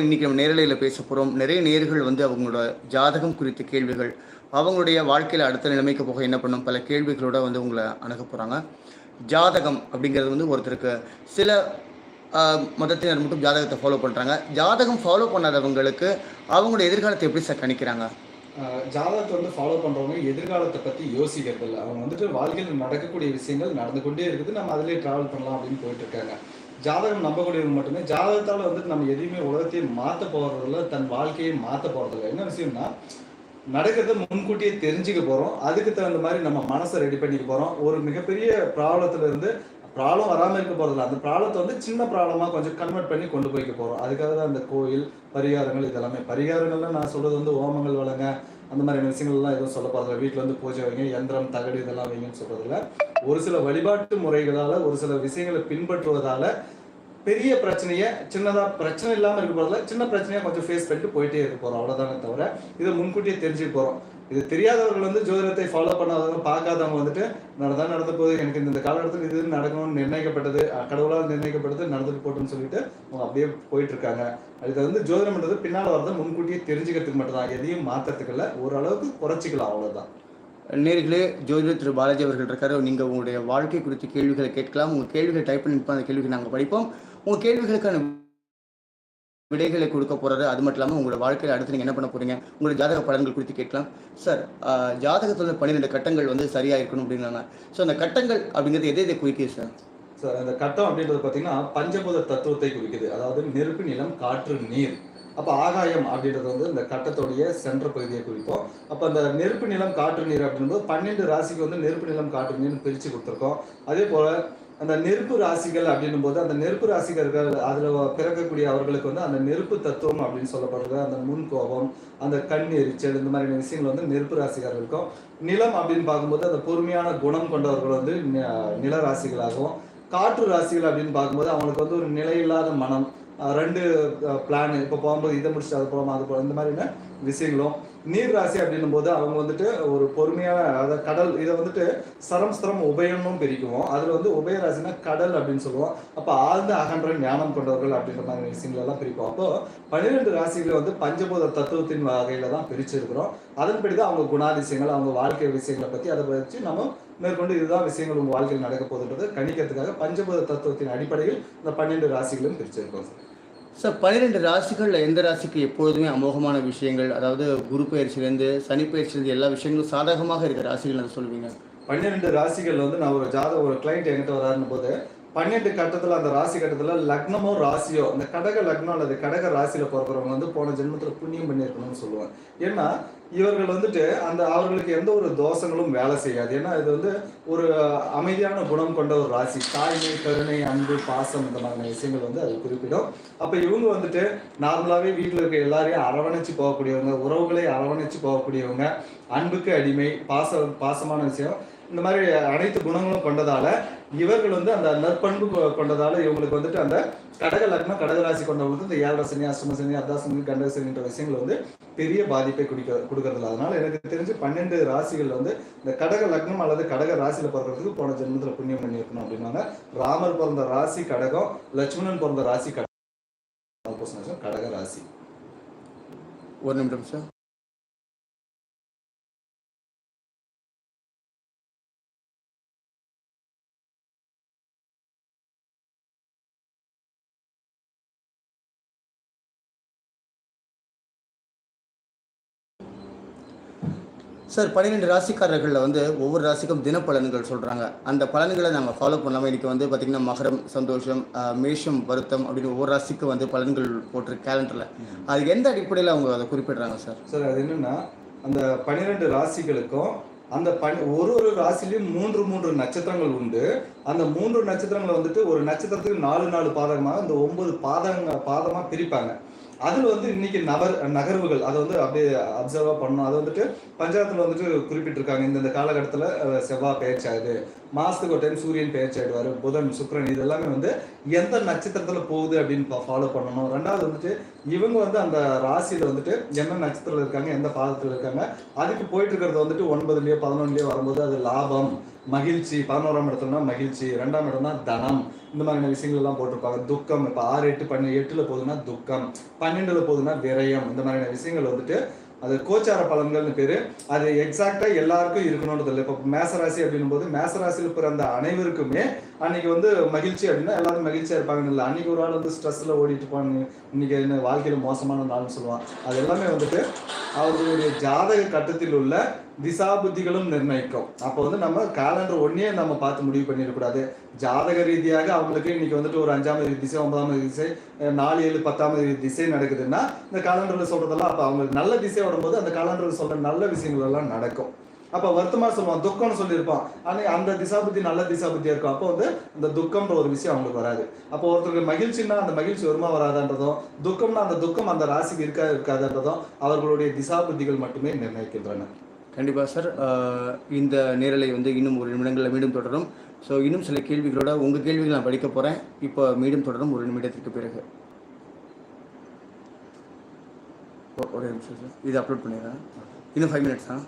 இன்னைக்கு நம்ம நேரலையில் பேச போகிறோம் நிறைய நேர்கள் வந்து அவங்களோட ஜாதகம் குறித்த கேள்விகள் அவங்களுடைய வாழ்க்கையில் அடுத்த நிலைமைக்கு போக என்ன பண்ணும்? பல கேள்விகளோட வந்து உங்களை அணுக போகிறாங்க ஜாதகம் அப்படிங்கிறது வந்து ஒருத்தருக்கு சில மதத்தினர் மட்டும் ஜாதகத்தை ஃபாலோ பண்ணுறாங்க ஜாதகம் ஃபாலோ பண்ணாதவங்களுக்கு அவங்களோட எதிர்காலத்தை எப்படி சார் கணிக்கிறாங்க? ஜாதகத்தை வந்து ஃபாலோ பண்றவங்க எதிர்காலத்தை பத்தி யோசிக்கிறது இல்லை. அவங்க வந்துட்டு வாழ்க்கையில் நடக்கக்கூடிய விஷயங்கள் நடந்து கொண்டே இருக்குது. நம்ம அதிலே டிராவல் பண்ணலாம் அப்படின்னு போயிட்டு இருக்காங்க. ஜாதகம் நம்பக்கூடியவங்க மட்டுமே ஜாதகத்தால் வந்துட்டு நம்ம எதையுமே உலகத்தையே மாற்ற போகிறதில்ல தன் வாழ்க்கையை மாற்ற போகிறதில்ல என்ன விஷயம்னா நடக்கிறத முன்கூட்டியே தெரிஞ்சுக்க போகிறோம் அதுக்கு தகுந்த மாதிரி நம்ம மனசை ரெடி பண்ணிக்க போகிறோம் ஒரு மிகப்பெரிய ப்ராப்ளத்துல இருந்து ப்ராப்ளம் வராமல் இருக்க போகிறதில்ல அந்த ப்ராப்ளத்தை வந்து சின்ன ப்ராப்ளமாக கொஞ்சம் கன்வெர்ட் பண்ணி கொண்டு போய்க்க போகிறோம் அதுக்காக தான் அந்த கோயில் பரிகாரங்கள் இதெல்லாமே. பரிகாரங்கள்லாம் நான் சொல்கிறது வந்து ஓமங்கள் வழங்க அந்த மாதிரியான விஷயங்கள்லாம் எதுவும் சொல்ல போகிறதில்ல வீட்டில் வந்து பூஜை வைங்க யந்திரம் தகடு இதெல்லாம் வைங்கன்னு சொல்கிறதில்ல ஒரு சில வழிபாட்டு முறைகளால் ஒரு சில விஷயங்களை பின்பற்றுவதால் பெரிய பிரச்சனையை சின்னதாக பிரச்சனை இல்லாமல் இருக்க போகிறதில்ல சின்ன பிரச்சனையாக கொஞ்சம் ஃபேஸ் பண்ணிட்டு போயிட்டே இருக்க போகிறோம் அவ்வளோதானே தவிர இதை முன்கூட்டியே தெரிஞ்சுக்க போகிறோம் இது தெரியாதவர்கள் வந்து ஜோதிடத்தை ஃபாலோ பண்ணாதவங்க பார்க்காதவங்க வந்துட்டு நடந்தா நடந்த போது எனக்கு இந்த காலகட்டத்தில் இது நடக்கணும்னு நிர்ணயிக்கப்பட்டது. கடவுளால் நிர்ணயிக்கப்பட்டது. நடந்துட்டு போட்டுன்னு சொல்லிட்டு அவங்க அப்படியே போயிட்டு இருக்காங்க. அதுக்கு வந்து ஜோதிடம்ன்றது பின்னால் வரதை முன்கூட்டியே தெரிஞ்சுக்கிறதுக்கு மட்டும் தான் எதையும் மாற்றத்துக்கு இல்லை. ஓரளவுக்கு குறைச்சிக்கலாம். அவ்வளோதான் நேர்களே ஜோதிடர் திரு பாலாஜி அவர்கள் இருக்காரு. நீங்கள் உங்களுடைய வாழ்க்கை குறித்த கேள்விகளை கேட்கலாம். உங்கள் கேள்விகளை டைப் பண்ணி அந்த கேள்விகளை நாங்கள் படிப்போம். உங்கள் கேள்விகளுக்கான விடைகளை கொடுக்க போறாரு. அது மட்டும் இல்லாமல் உங்களோட வாழ்க்கையில் அடுத்து நீங்கள் என்ன பண்ண போறீங்க? உங்களோட ஜாதக பலன்கள் குறித்து கேட்கலாம். சார் ஜாதகத்தில் பன்னிரெண்டு கட்டங்கள் வந்து சரியா இருக்கணும் அப்படின்னாங்க. ஸோ அந்த கட்டங்கள் அப்படிங்கிறது எதை எதை குறிக்கிது சார் சார் அந்த கட்டம் அப்படின்றது பார்த்தீங்கன்னா பஞ்சபூத தத்துவத்தை குறிக்குது. அதாவது நெருப்பு நிலம் காற்று நீர். அப்போ ஆகாயம் அப்படின்றது வந்து இந்த கட்டத்துடைய சென்ற பகுதியை குறிப்போம் அப்போ அந்த நெருப்பு நிலம் காற்று நீர் அப்படின்றது பன்னெண்டு ராசிக்கு வந்து நெருப்பு நிலம் காற்று நீர்னு பிரித்து கொடுத்துருக்கோம். அதே போல் அந்த நெருப்பு ராசிகள் அப்படின்னும் போது அந்த நெருப்பு ராசிகர்கள் அதில் பிறக்கக்கூடிய அவர்களுக்கு வந்து அந்த நெருப்பு தத்துவம் அப்படின்னு சொல்லப்படுறது அந்த முன்கோபம் அந்த கண் எரிச்சல் இந்த மாதிரியான விஷயங்கள் வந்து நெருப்பு ராசிகர்கள் இருக்கும். நிலம் அப்படின்னு பார்க்கும்போது அந்த பொறுமையான குணம் கொண்டவர்கள் வந்து நில ராசிகளாகவும் காற்று ராசிகள் அப்படின்னு பார்க்கும்போது அவங்களுக்கு வந்து ஒரு நிலையில்லாத மனம் ரெண்டு பிளான் இப்போ போகும்போது இதை முடிச்சுட்டு அது போகலாம் அது போகலாம் இந்த மாதிரியான விஷயங்களும். நீர் ராசி அப்படின்னும் போது அவங்க வந்துட்டு ஒரு பொறுமையான அதாவது கடல் இதை வந்துட்டு சரம் சரம் உபயம்னும் பிரிக்குவோம். அதில் வந்து உபய ராசினா கடல் அப்படின்னு சொல்லுவோம். அப்போ ஆழ்ந்த அகன்ற ஞானம் கொண்டவர்கள் அப்படின்ற மாதிரி விஷயங்கள் எல்லாம் பிரிப்போம். அப்போ பன்னிரெண்டு ராசிகளை வந்து பஞ்சபூத தத்துவத்தின் வகையில தான் பிரிச்சிருக்கிறோம். அதன்படி தான் அவங்க குணாதிசயங்கள் அவங்க வாழ்க்கை விஷயங்களை பற்றி அதை வச்சு நம்ம மேற்கொண்டு இதுதான் விஷயங்கள் உங்கள் வாழ்க்கையில் நடக்க போகுதுன்றது கணிக்கிறதுக்காக பஞ்சபூத தத்துவத்தின் அடிப்படையில் இந்த பன்னெண்டு ராசிகளும் பிரிச்சிருக்கோம் சார். சார் பன்னிரெண்டு ராசிகளில் எந்த ராசிக்கு எப்பொழுதுமே அமோகமான விஷயங்கள் அதாவது குரு பயிற்சியிலேருந்து சனி பயிற்சியிலேருந்து எல்லா விஷயங்களும் சாதகமாக இருக்கிற ராசிகள் சொல்லுவீங்க பன்னிரெண்டு ராசிகள் வந்து நான் ஒரு ஜாத ஒரு கிளைண்ட் என்கிட்ட வராருன்னு போது பன்னெண்டு கட்டத்துல அந்த ராசி கட்டத்துல லக்னமோ ராசியோ அந்த கடக லக்னம் அல்லது கடக ராசியில பிறக்கிறவங்க வந்து போன ஜென்மத்துல புண்ணியம் பண்ணியிருக்கணும்னு சொல்லுவாங்க. ஏன்னா இவர்கள் வந்துட்டு அந்த அவர்களுக்கு எந்த ஒரு தோஷங்களும் வேலை செய்யாது. ஏன்னா இது வந்து ஒரு அமைதியான குணம் கொண்ட ஒரு ராசி. தாய்மை கருணை அன்பு பாசம் இந்த மாதிரியான விஷயங்கள் வந்து அது குறிப்பிடும். அப்ப இவங்க வந்துட்டு நார்மலாவே வீட்டில் இருக்க எல்லாரையும் அரவணைச்சு போகக்கூடியவங்க உறவுகளை அரவணைச்சு போகக்கூடியவங்க அன்புக்கு அடிமை பாச பாசமான விஷயம் இந்த மாதிரி அனைத்து குணங்களும் கொண்டதால இவர்கள் வந்து அந்த நற்பண்பு கொண்டதால இவங்களுக்கு வந்துட்டு அந்த கடக லக்னம் கடகராசி கொண்டவங்களுக்கு இந்த ஏழரை சனி அஷ்டம சனி அர்த்தாசனி கண்டகசனின்ற விஷயங்கள் வந்து பெரிய பாதிப்பை குடிக்க கொடுக்கறதில்ல. அதனால எனக்கு தெரிஞ்சு பன்னெண்டு ராசிகள் வந்து இந்த கடக லக்னம் அல்லது கடக ராசியில பிறக்கிறதுக்கு போன ஜென்மத்தில் புண்ணியம் பண்ணியிருக்கணும் அப்படின்னாங்க. ராமர் பிறந்த ராசி கடகம் லட்சுமணன் பிறந்த ராசி கடகம். கடக ராசி. ஒரு நிமிடம் சார். சார் பன்னிரெண்டு ராசிக்காரர்களில் வந்து ஒவ்வொரு ராசிக்கும் தினப்பலன்கள் சொல்கிறாங்க அந்த பலன்களை நாங்கள் ஃபாலோ பண்ணாமல் இன்றைக்கி வந்து பார்த்திங்கன்னா மகரம் சந்தோஷம் மேஷம் வருத்தம் அப்படின்னு ஒவ்வொரு ராசிக்கும் வந்து பலன்கள் போட்டு கேலண்டரில் அது எந்த அடிப்படையில் அவங்க அதை குறிப்பிடுறாங்க சார்? சார் அது என்னன்னா அந்த பன்னிரெண்டு ராசிகளுக்கும் அந்த பனி ஒரு ஒரு ராசிலையும் மூன்று மூன்று நட்சத்திரங்கள் உண்டு. அந்த மூன்று நட்சத்திரங்களை வந்துட்டு ஒரு நட்சத்திரத்துக்கு நாலு நாலு பாதகமாக இந்த ஒன்பது பாதங்க பாதமாக பிரிப்பாங்க. அதில் வந்து இன்னைக்கு நவர் நகர்வுகள் அதை வந்து அப்படியே அப்சர்வாக பண்ணணும். அதை வந்துட்டு பஞ்சாயத்தில் வந்துட்டு குறிப்பிட்டிருக்காங்க. இந்த இந்த காலகட்டத்தில் செவ்வாய் பயிற்சி ஆகுது. மாசத்துக்கு ஒரு டைம் சூரியன் பெயர்ச்சி ஆயிடுவாரு புதன் சுக்கிரன் இது எல்லாமே வந்து எந்த நட்சத்திரத்துல போகுது அப்படின்னு ஃபாலோ பண்ணணும். ரெண்டாவது வந்துட்டு இவங்க வந்து அந்த ராசியில வந்துட்டு என்ன நட்சத்திரத்துல இருக்காங்க எந்த பாதத்துல இருக்காங்க அதுக்கு போயிட்டு இருக்கிறது வந்துட்டு ஒன்பதுலயோ பதினொன்னுலயோ வரும்போது அது லாபம் மகிழ்ச்சி. பதினோராம் இடத்துலனா மகிழ்ச்சி ரெண்டாம் இடம்னா தனம். இந்த மாதிரியான விஷயங்கள் எல்லாம் போட்டிருப்பாங்க. துக்கம் இப்போ ஆறு எட்டு பன்னெண்டு எட்டுல போகுதுன்னா துக்கம் பன்னெண்டுல போகுதுன்னா விரயம். இந்த மாதிரியான விஷயங்கள் வந்துட்டு அது கோச்சார பலன்கள்னு பேர். அது எக்ஸாக்டாக எல்லாருக்கும் இருக்கணும்ன்றது இல்லை இப்போ மேசராசி அப்படின்னும் போது மேசராசியில் பிறந்த அனைவருக்குமே அன்னைக்கு வந்து மகிழ்ச்சி அப்படின்னா எல்லாரும் மகிழ்ச்சியாக இருப்பாங்கன்னு இல்லை. அன்னைக்கு ஒரு ஆள் வந்து ஸ்ட்ரெஸ்ஸில் ஓடிட்டு போனாங்க இன்னைக்கு என்ன வாழ்க்கையில் மோசமான நாள்னு சொல்லுவான். அது எல்லாமே வந்துட்டு அவர்களுடைய ஜாதக கட்டத்தில் உள்ள திசா புத்திகளும் நிர்ணயிக்கும். அப்போ வந்து நம்ம காலண்டர் ஒன்னே நம்ம பார்த்து முடிவு பண்ணிடக்கூடாது. ஜாதக ரீதியாக அவங்களுக்கு இன்னைக்கு வந்துட்டு ஒரு அஞ்சாம் தேதி திசை ஒன்பதாம் தேதி திசை நாலு ஏழு பத்தாம் தேதி திசை நடக்குதுன்னா இந்த காலண்டர்ல சொல்றதெல்லாம் அப்போ அவங்களுக்கு நல்ல திசை வரும்போது அந்த காலண்டர்ல சொல்ற நல்ல விஷயங்கள் எல்லாம் நடக்கும். அப்போ வருத்தமா சொல்லுவான் துக்கம்னு சொல்லியிருப்பான். ஆனால் அந்த திசாபுத்தி நல்ல திசாபுத்தியா இருக்கும். அப்போ வந்து அந்த துக்கம்ன்ற ஒரு விஷயம் அவங்களுக்கு வராது. அப்போ ஒருத்தருக்கு மகிழ்ச்சின்னா அந்த மகிழ்ச்சி வருமா வராதான்றதும் துக்கம்னா அந்த துக்கம் அந்த ராசிக்கு இருக்கா இருக்காதுன்றதும் அவர்களுடைய திசாபுத்திகள் மட்டுமே நிர்ணயிக்கின்றன. கண்டிப்பாக சார். இந்த நேரலை வந்து இன்னும் ஒரு நிமிடங்களில் மீண்டும் தொடரும். ஸோ இன்னும் சில கேள்விகளோட உங்கள் கேள்விகள் நான் படிக்க போகிறேன் இப்போ மீண்டும் தொடரும். ஒரு நிமிடத்திற்கு பிறகு. ஒரு ஒரே நிமிஷம் சார். இது அப்லோட் பண்ணிடுறேன். இன்னும் ஃபைவ் மினிட்ஸ் தான்